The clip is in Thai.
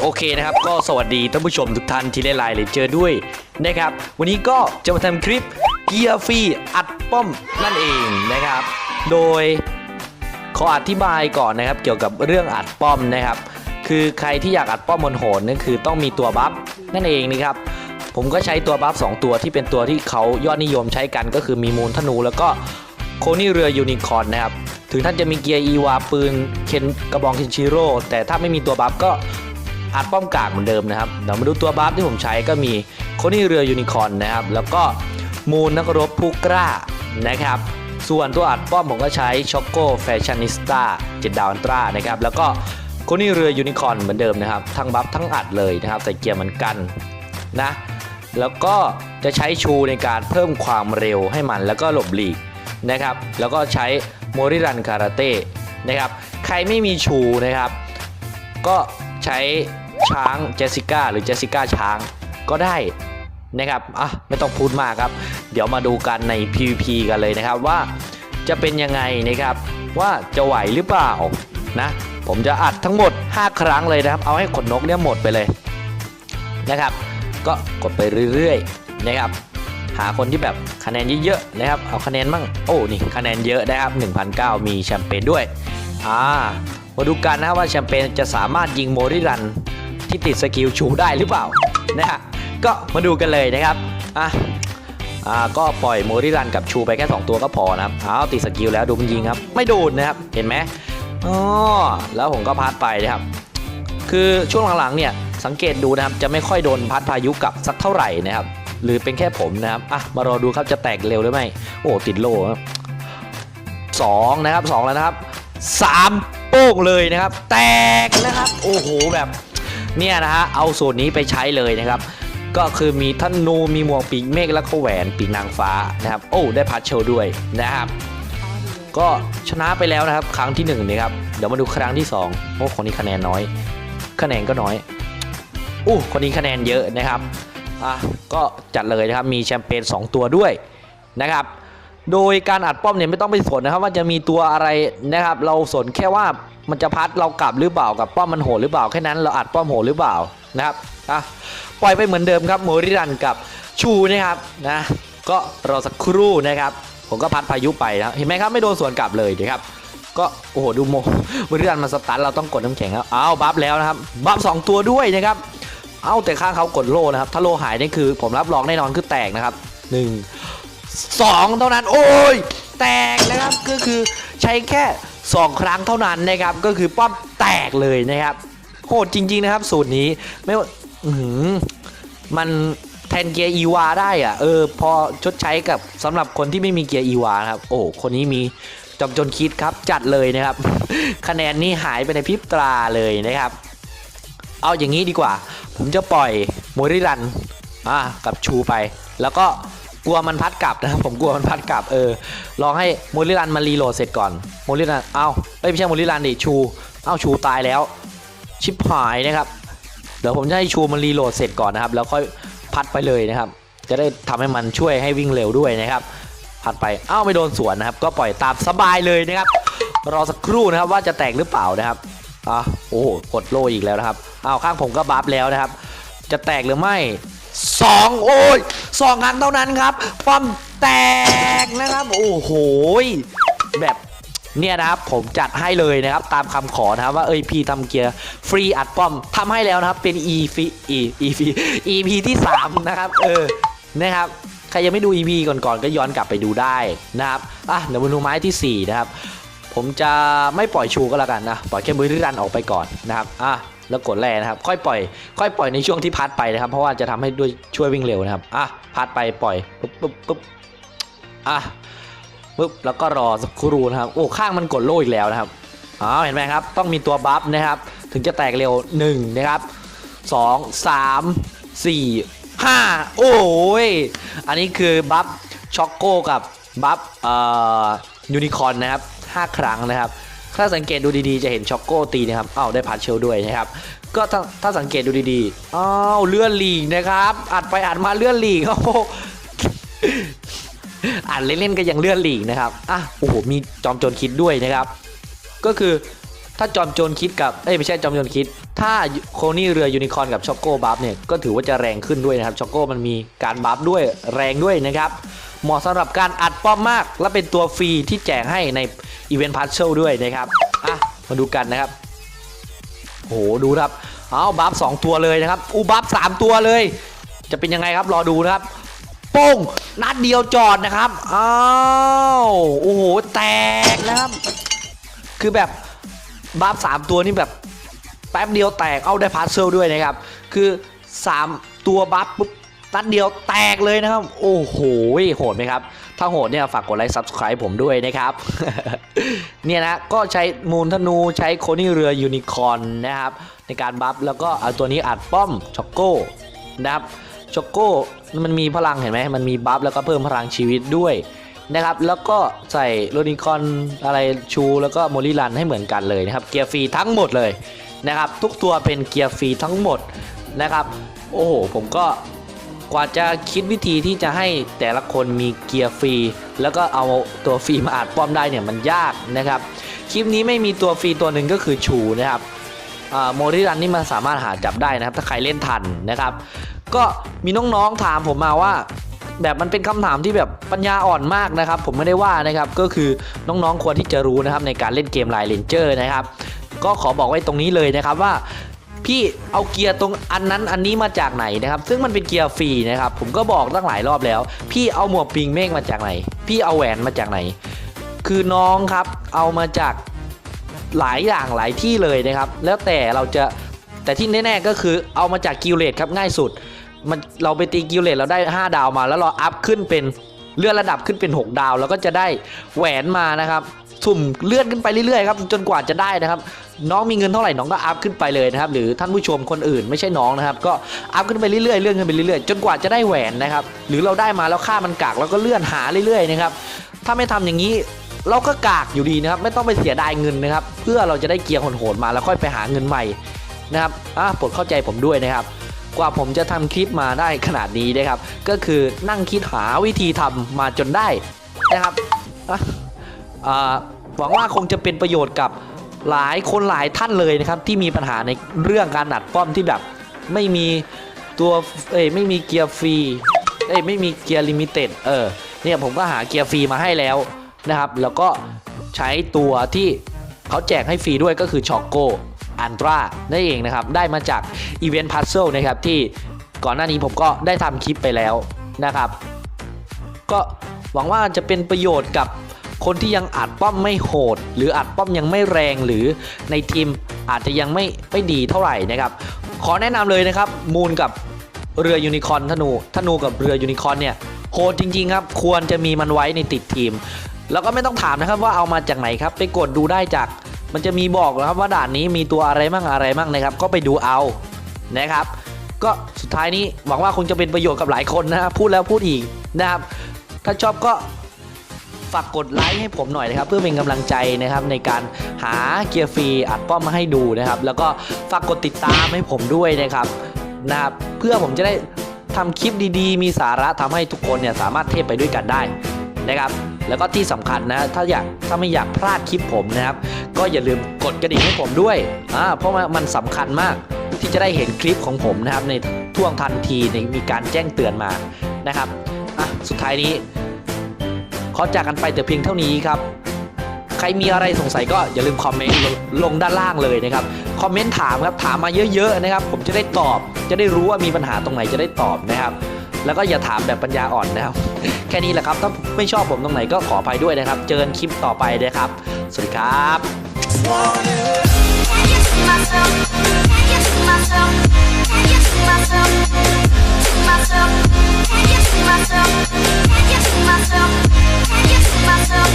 โอเคนะครับ ก็สวัสดีท่านผู้ชมทุกท่านที่เล่นไลน์เลยเจอด้วยนะครับ วันนี้ก็จะมาทำคลิปเกียร์ฟรีอัดป้อมนั่นเองนะครับ โดยขออธิบายก่อนนะครับ เกี่ยวกับเรื่องอัดป้อมนะครับ คือใครที่อยากอัดป้อมบนโหนนั่นคือต้องมีตัวบัฟนั่นเองนะครับผมก็ใช้ตัวบัฟ2ตัวที่เป็นตัวที่เขายอดนิยมใช้กันก็คือมีมูลธนูแล้วก็โคนี่เรือยูนิคอร์นนะครับ ถึงท่านจะมีเกียร์อีวาปืนเคนกระบองเคนชิโร่แต่ถ้าไม่มีตัวบัฟก็ อัดป้อมกากเหมือนเดิมนะครับเดี๋ยวมาดูตัวบัฟที่ผมใช้ก็มีโคนี่เรือยูนิคอนนะครับ แล้วก็มูลนักรบผู้กล้านะครับ ส่วนตัวอัดป้อมผมก็ใช้ช็อกโกแฟชั่นนิสต้าเจ็ดดาวอันตรานะครับ แล้วก็โคนี่เรือยูนิคอนเหมือนเดิมนะครับ ทั้งบัฟทั้งอัดเลยนะครับ ใส่เกียร์เหมือนกันนะ แล้วก็จะใช้ชูในการเพิ่มความเร็วให้มันแล้วก็หลบหลีกนะครับ แล้วก็ใช้โมริรันคาราเต้นะครับ ใครไม่มีชูนะครับ ก็ใช้ ช้างเจสสิก้าหรือเจสสิก้าช้างก็ได้นะครับอะไม่ต้องพูดมากครับ เดี๋ยวมาดูกันใน PVP กันเลยนะครับว่าจะเป็นยังไงนะครับ ว่าจะไหวหรือเปล่านะ ผมจะอัดทั้งหมด 5 ครั้งเลยนะครับ เอาให้ขนนกเนี่ยหมดไปเลยนะครับ ก็กดไปเรื่อยๆนะครับ หาคนที่แบบคะแนนเยอะๆนะครับ เอาคะแนนมั่งโอ้นี่คะแนนเยอะนะครับ1,009มีแชมเปญด้วยอ่ามาดูกันนะครับว่าแชมเปญจะสามารถยิงโมริรัน ที่ติดสกิลชูได้หรือเปล่านะฮะก็มาดูกันเลยนะครับอะอ่าก็ปล่อยโมริรันกับชูไปแค่ 2 ตัวก็พอนะครับเอาติดสกิลแล้วดูมันยิงครับ ไม่โดนนะครับเห็นไหมอ๋อแล้วผมก็พัดไปนะครับ คือช่วงหลังๆเนี่ยสังเกตดูนะครับจะไม่ค่อยโดนพัดพายุกลับสักเท่าไหร่นะครับ หรือเป็นแค่ผมนะครับอะมารอดูครับจะแตกเร็วหรือไม่โอ้ติดโล่สองนะครับสองแล้วนะครับสามโป้งเลยนะครับ แตกนะครับ โอ้โหแบบ เนี่ยนะฮะเอาสูตรนี้ไปใช้เลยนะครับ ก็คือมีท่านนูมีหมวกปีกเมฆแล้วก็แหวนปีกนางฟ้านะครับ โอ้ได้พัดเชลด้วยนะครับ ก็ชนะไปแล้วนะครับ ครั้งที่1นงนะครับ เดี๋ยวมาดูครั้งที่2โอ้คนนี้คะแนนน้อย คะแนนก็น้อยอู้คนนี้คะแนนเยอะนะครับอะก็จัดเลยนะครับมีแชมเปญ2 ตัวด้วยนะครับ โดยการอัดป้อมเนี่ยไม่ต้องไปสนนะครับ ว่าจะมีตัวอะไรนะครับ เราสนแค่ว่ามันจะพัดเรากลับหรือเปล่ากับป้อมมันโหดหรือเปล่าแค่นั้นเราอัดป้อมโหดหรือเปล่านะครับอะปล่อยไปเหมือนเดิมครับโมริรันกับชูนะครับนะก็รอสักครู่นะครับ ผมก็พัดพายุไปนะเห็นไหมครับไม่โดนสวนกลับเลยนะครับก็โอ้โหดูโมบริการมันสตันเราต้องกดน้ำแข็งครับอ้าวบัฟแล้วนะครับบัฟสองตัวด้วยนะครับเอ้าแต่ข้างเขากดโลนะครับถ้าโลหายนี่คือผมรับรองแน่นอนคือแตกนะครับหนึ่ง สองเท่านั้น โอ้ย แตกนะครับก็คือใช้แค่สองครั้งเท่านั้นนะครับ ก็คือป้อมแตกเลยนะครับโหดจริง ๆ นะครับ สูตรนี้ไม่ว่าอื้อหือมันแทนเกียร์อีวาได้อะเออ พอชดใช้กับสำหรับคนที่ไม่มีเกียร์อีวาครับ โอ้คนนี้มีจอมจนคิดครับจัดเลยนะครับ คะแนนนี่หายไปในพริบตราเลยนะครับ เอาอย่างนี้ดีกว่า ผมจะปล่อยโมริรันอ่ากับชูไป แล้วก็ กลัวมันพัดกลับนะครับผมกลัวมันพัดกลับเออลองให้โมริรันมารีโหลดเสร็จก่อนโมริรันเอ้าเอ้ยไม่ใช่โมริรันดิชูเอ้าชูตายแล้ว ชิบหายนะครับเดี๋ยวผมจะให้ชูมันรีโหลดเสร็จก่อนนะครับแล้วค่อยพัดไปเลยนะครับ จะได้ทำให้มันช่วยให้วิ่งเร็วด้วยนะครับพัดไปเอ้าไม่โดนสวนนะครับ ก็ปล่อยตามสบายเลยนะครับ รอสักครู่นะครับว่าจะแตกหรือเปล่านะครับอะโอ้โหกดโลอีกแล้วนะครับอ้าวข้างผมก็บัฟแล้วนะครับ จะแตกหรือไม่ สองโอ้ยสองครั้งเท่านั้นครับป้อมแตกนะครับ โอ้โหแบบเนี่ยนะครับผมจัดให้เลยนะครับตามคำขอนะครับว่าเอ้ยพี่ทำเกียร์ฟรีอัดป้อมทำให้แล้วนะครับเป็น e ฟี e e ฟี EP ที่ 3 นะครับ เออนะครับใครยังไม่ดู EP ก่อนๆก็ย้อนกลับไปดูได้นะครับอะเดี๋ยวมาดูไม้ที่ 4 นะครับ ผมจะไม่ปล่อยชูก็แล้วกันนะ ปล่อยแค่มือริรันออกไปก่อนนะครับอะ แล้วกดแร่นะครับ ค่อยปล่อย ค่อยปล่อยในช่วงที่พัดไปนะครับ เพราะว่าจะทำให้ด้วยช่วยวิ่งเร็วนะครับ อะ พัดไปปล่อย ปุ๊บปุ๊บปุ๊บอะปุ๊บ แล้วก็รอสักครู่นะครับ โอ้ ข้างมันกดโล่อีกแล้วนะครับอ๋อเห็นไหมครับ ต้องมีตัวบัฟนะครับ ถึงจะแตกเร็ว1นะครับ2 3 4 5 โอ้ย อันนี้คือบัฟช็อกโก้กับบัฟเอ่อยูนิคอนนะครับ 5 ครั้งนะครับ ถ้าสังเกตดูดีๆจะเห็นช็อกโก้ตีนะครับอ้าวได้พาร์เชลด้วยนะครับ ก็ถ้าถ้าสังเกตดูดีๆอ้าวเลื่อนลีกนะครับ อัดไปอัดมาเลื่อนลีกโอ้โหอ่านเล่นๆก็ยังเลื่อนลีกนะครับอะโอ้โหมีจอมโจรคิดด้วยนะครับ ก็คือถ้าจอมโจรคิดกับเอ้ยไม่ใช่จอมโจรคิด ถ้าโคนี่เรือยูนิคอร์นกับช็อกโกบัฟเนี่ยก็ถือว่าจะแรงขึ้นด้วยนะครับช็อกโกมันมีการบัฟด้วยแรงด้วยนะครับ เหมาะสำหรับการอัดป้อมมาก และเป็นตัวฟรีที่แจกให้ในอีเวนต์พัซเซิลด้วยนะครับอะมาดูกันนะครับโอ้โหดูครับเอาบัฟสองตัวเลยนะครับอูบัฟสามตัวเลย จะเป็นยังไงครับรอดูนะครับโป้งนัดเดียวจอดนะครับอ้าวโอ้โหแตกนะครับ คือแบบบัฟสามตัวนี่แบบแป๊บเดียวแตกเอาได้พาร์เซลด้วยนะครับ คือ 3 ตัวบัฟปุ๊บ นัดเดียวแตกเลยนะครับ โอ้โหโหดไหมครับ ถ้าโหดเนี่ยฝากกดไลค์ Subscribe ผมด้วยนะครับ เนี่ยนะ ก็ใช้มูลธนูใช้โคนี่เรือยูนิคอนนะครับ ในการบัฟ แล้วก็เอาตัวนี้อัดป้อมช็อกโก้นะครับช็อกโก้มันมีพลังเห็นไหมมันมีบัฟแล้วก็เพิ่มพลังชีวิตด้วยนะครับ แล้วก็ใส่โรนิคอนอะไรชูแล้วก็โมลิลันให้เหมือนกันเลยนะครับ เกียร์ฟรีทั้งหมดเลยนะครับ ทุกตัวเป็นเกียร์ฟรีทั้งหมดนะครับ โอ้โห ผมก็ กว่าจะคิดวิธีที่จะให้แต่ละคนมีเกียร์ฟรี แล้วก็เอาตัวฟรีมาอัดป้อมได้เนี่ยมันยากนะครับ คลิปนี้ไม่มีตัวฟรีตัวหนึ่งก็คือชูนะครับโมริรันนี่มันสามารถหาจับได้นะครับ ถ้าใครเล่นทันนะครับ ก็มีน้องๆถามผมมาว่าแบบมันเป็นคำถามที่แบบปัญญาอ่อนมากนะครับ ผมไม่ได้ว่านะครับก็คือน้องๆควรที่จะรู้นะครับในการเล่นเกมไลน์เลนเจอร์นะครับ ก็ขอบอกไว้ตรงนี้เลยนะครับว่า พี่เอาเกียร์ตรงอันนั้นอันนี้มาจากไหนนะครับ ซึ่งมันเป็นเกียร์ฟรีนะครับ ผมก็บอกตั้งหลายรอบแล้ว พี่เอาหมวกปิงเมฆมาจากไหน พี่เอาแหวนมาจากไหน คือน้องครับเอามาจากหลายอย่างหลายที่เลยนะครับ แล้วแต่เราจะแต่ที่แน่ๆก็คือเอามาจากกิลเลตครับง่ายสุด มันเราไปตีกิลเลตเราได้ 5 ดาวมา แล้วเราอัพขึ้นเป็นเลื่อนระดับขึ้นเป็น 6 ดาว แล้วก็จะได้แหวนมานะครับสุ่มเลื่อนขึ้นไปเรื่อยๆครับจนกว่าจะได้นะครับ น้องมีเงินเท่าไหร่น้องก็อัพขึ้นไปเลยนะครับหรือท่านผู้ชมคนอื่นไม่ใช่น้องนะครับก็อัพขึ้นไปเรื่อยๆเลื่อนขึ้นไปเรื่อยๆจนกว่าจะได้แหวนนะครับหรือเราได้มาแล้วค่ามันกากเราก็เลื่อนหาเรื่อยๆนะครับถ้าไม่ทำอย่างนี้เราก็กากอยู่ดีนะครับไม่ต้องไปเสียดายเงินนะครับเพื่อเราจะได้เกียร์โหดๆมาแล้วค่อยไปหาเงินใหม่นะครับอะโปรดเข้าใจผมด้วยนะครับกว่าผมจะทำคลิปมาได้ขนาดนี้นะครับ ก็คือนั่งคิดหาวิธีทำมาจนได้นะครับหวังว่าคงจะเป็นประโยชน์กับ หลายคนหลายท่านเลยนะครับที่มีปัญหาในเรื่องการดัดป้อมที่แบบไม่มีตัวเอ้ยไม่มีเกียร์ฟรีเอ้ยไม่มีเกียร์ลิมิเต็ดเออเนี่ยผมก็หาเกียร์ฟรีมาให้แล้วนะครับ แล้วก็ใช้ตัวที่เขาแจกให้ฟรีด้วยก็คือช็อกโกอันตรานั่นเองนะครับ ได้มาจากอีเวนต์พัซเซิลนะครับที่ก่อนหน้านี้ผมก็ได้ทำคลิปไปแล้วนะครับ ก็หวังว่าจะเป็นประโยชน์กับ คนที่ยังอัดป้อมไม่โหด หรืออัดป้อมยังไม่แรงหรือในทีมอาจจะยังไม่ไม่ดีเท่าไหร่นะครับ ขอแนะนำเลยนะครับ มูลกับเรือยูนิคอนธนูธนูกับเรือยูนิคอนเนี่ยโหดจริง ๆ ครับ ควรจะมีมันไว้ในติดทีม แล้วก็ไม่ต้องถามนะครับว่าเอามาจากไหนครับไปกดดูได้จาก มันจะมีบอกนะครับว่าด่านนี้มีตัวอะไรมั่งอะไรมั่งนะครับ ก็ไปดูเอานะครับ ก็สุดท้ายนี้หวังว่าคงจะเป็นประโยชน์กับหลายคนนะครับพูดแล้วพูดอีกนะครับ ถ้าชอบก็ ฝากกดไลค์ให้ผมหน่อยนะครับ เพื่อเป็นกำลังใจนะครับในการหาเกียร์ฟรีอัดป้อมมาให้ดูนะครับ แล้วก็ฝากกดติดตามให้ผมด้วยนะครับนะครับเพื่อผมจะได้ทำคลิปดีๆ มีสาระทำให้ทุกคนเนี่ยสามารถเทพไปด้วยกันได้นะครับ แล้วก็ที่สำคัญนะถ้าอยากถ้าไม่อยากพลาดคลิปผมนะครับ ก็อย่าลืมกดกระดิ่งให้ผมด้วยอ่าเพราะว่ามันสำคัญมากที่จะได้เห็นคลิปของผมนะครับในท่วงทันทีในมีการแจ้งเตือนมานะครับอะสุดท้ายนี้ ขอจากกันไปแต่เพียงเท่านี้ครับ ใครมีอะไรสงสัยก็อย่าลืมคอมเมนต์ลงด้านล่างเลยนะครับ คอมเมนต์ถามครับถามมาเยอะๆนะครับ ผมจะได้ตอบ จะได้รู้ว่ามีปัญหาตรงไหนจะได้ตอบนะครับแล้วก็อย่าถามแบบปัญญาอ่อนนะครับ แค่นี้แหละครับ ถ้าไม่ชอบผมตรงไหนก็ขออภัยด้วยนะครับ เจอกันคลิปต่อไปนะครับ สวัสดีครับ myself.